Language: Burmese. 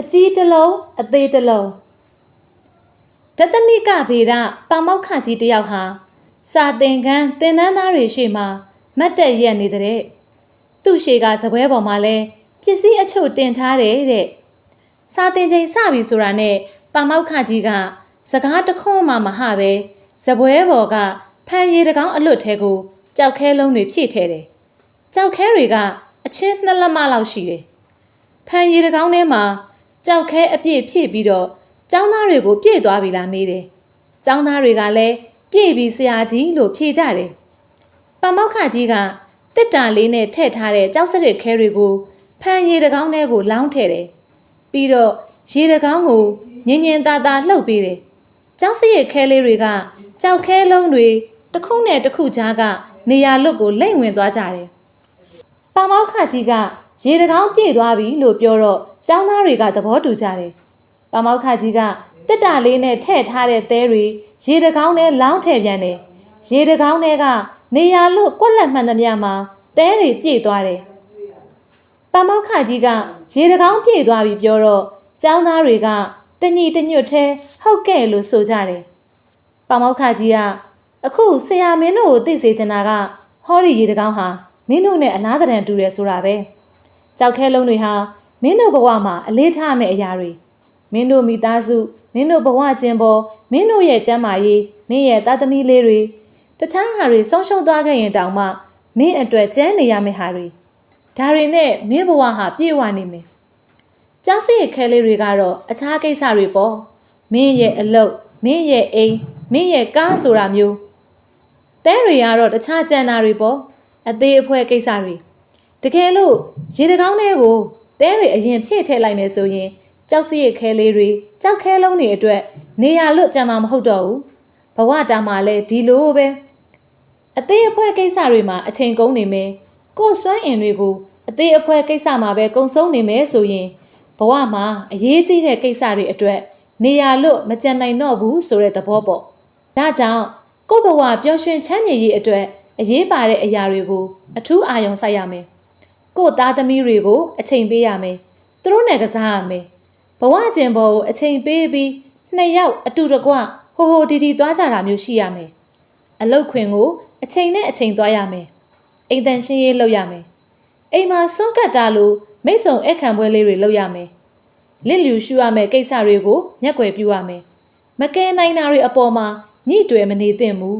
အကြီးတစ်လုံးအသေးတစ်လုံးတသနိကဗေဒပါမောက္ခကြီးတစ်ယောက်ဟာစာသင်ခန်းသင်တန်းသားတွေရှေ့မှာမတ်တက်ရက်နေတဲ့သူ့ရှေ့ကစပွဲပေါ်မှာလဲပစ္စည်းအချို့တင်ထားတယ်တဲ့စာသင်ချိန်စပြီဆိုတာနဲ့ပါမောက္ခကြီးကစကားတစ်ခွန်းမှမဟပဲစပွဲပေါ်ကဖန်ရည်တကောင်းအလွတ်ထဲကိုကြောက်ခဲလုံးတွေဖြည့်ထဲတယ်ကြောက်ခဲတွေကအချင်းနှစ်လက်မလောက်ရှိတယ်ဖန်ရည်တကောင်းထဲမှာ ကြောက်ခဲအပြည့်ဖြည့်ပြီးတော့ចောင်းသားတွေကိုပြည့်သွားပြီလားမေးတယ်။ចောင်းသားတွေကလည်းပြည့်ပြီဆရာကြီးလို့ဖြေကြတယ်။ပမောက္ခကြီးကတစ်တာလေးနဲ့ထည့်ထားတဲ့ကြောက်စရစ်ခဲတွေကိုဖန်ရည်တကောင်းထဲကိုလောင်းထည့်တယ်။ပြီးတော့ရေတကောင်းကိုညင်ညင်သာသာလှုပ်ပေးတယ်။ကြောက်စရစ်ခဲလေးတွေကကြောက်ခဲလုံးတွေတစ်ခုနဲ့တစ်ခုကြားကနေရာလွတ်ကိုလိမ့်ဝင်သွားကြတယ်။ပါမောက္ခကြီးကရေတကောင်းပြည့်သွားပြီလို့ပြောတော့ ចောင်းသားတွေကသဘောတူကြတယ်။ပါမောက္ခကြီးကတက်တာလေးနဲ့ထည့်ထားတဲ့သဲတွေရေတကောင်းနဲ့လောင်းထည့်ပြန်တယ်။ရေတကောင်းတွေကနေရာလို့ကွက်လက်မှန်သမျှမှာသဲတွေပြည့်သွားတယ်။ပါမောက္ခကြီးကရေတကောင်းပြည့်သွားပြီပြောတော့ចောင်းသားတွေကတညီတညွတ်ထဲဟုတ်ကဲ့လို့ဆိုကြတယ်။ပါမောက္ခကြီးကအခုဆရာမင်းတို့ကိုသိစေချင်တာကဟောဒီရေတကောင်းဟာမင်းတို့နဲ့အလားတန်တူတယ်ဆိုတာပဲကြောက်ခဲလုံးတွေဟာ မင်းတို့ဘဝမှာအလေးထားမယ့်အရာတွေမင်းတို့မိသားစုမင်းတို့ဘဝကျင်ပေါ်မင်းတို့ရဲ့ကျမ်းမာရေးမင်းရဲ့သားသမီးလေးတွေတခြားဟာတွေဆုံးရှုံးသွားခဲ့ရင်တောင်မှမင်းအတွက်ကျန်းနေရမယ့်ဟာတွေဒါတွေနဲ့မင်းဘဝဟာပြည့်ဝနေမယ်ကြားစရဲ့ခဲလေးတွေကတော့အခြားကိစ္စတွေပေါ့မင်းရဲ့အလုပ်မင်းရဲ့အိမ်မင်းရဲ့ကားဆိုတာမျိုးတဲတွေကတော့တခြားကြံတာတွေပေါ့အသေးအဖွဲကိစ္စတွေတကယ်လို့ရေတကောင်းလေးကို တဲတွေအရင်ဖြည့်ထည့်လိုက်မယ်ဆိုရင်ကြောက်စရဲ့ခဲလေးတွေကြောက်ခဲလုံးတွေအတွက်နေရာလွတ်ကြမှာမဟုတ်တော့ဘူးဘဝတာမှာလည်းဒီလိုပဲအသေးအဖွဲကိစ္စတွေမှာအချိန်ကုန်နေမယ်ကိုယ်စွမ်းအင်တွေကိုအသေးအဖွဲကိစ္စမှာပဲကုံဆုံးနေမယ်ဆိုရင်ဘဝမှာအရေးကြီးတဲ့ကိစ္စတွေအတွက်နေရာလွတ်မကြံနိုင်တော့ဘူးဆိုတဲ့သဘောပေါ့။ဒါကြောင့်ကိုယ့်ဘဝပျော်ရွှင်ချမ်းမြေ့ရေးအတွက်အရေးပါတဲ့အရာတွေကိုအထူးအာရုံစိုက်ရမယ်။ ကိုယ့်သားသမီးတွေကိုအချိန်ပေးရမယ်။သူတို့နဲ့ကစားရမယ်။ဘဝကျင်ပေါ်ကိုအချိန်ပေးပြီးနှစ်ယောက်အတူတကွဟိုဟိုဒီဒီသွားကြတာမျိုးရှိရမယ်။အလုတ်ခွင်ကိုအချိန်နဲ့အချိန်သွားရမယ်။အိမ်တန်ရှင်းရေးလုပ်ရမယ်။အိမ်မှာစွန့်ကတ်တာလို့မိတ်ဆုံအခန့်ပွဲလေးတွေလုပ်ရမယ်။လင့်လျူရှုရမယ်ကိစ္စတွေကိုမျက်ွယ်ပြုရမယ်။မကဲနိုင်တာတွေအပေါ်မှာညှိတွယ်မနေသင့်ဘူး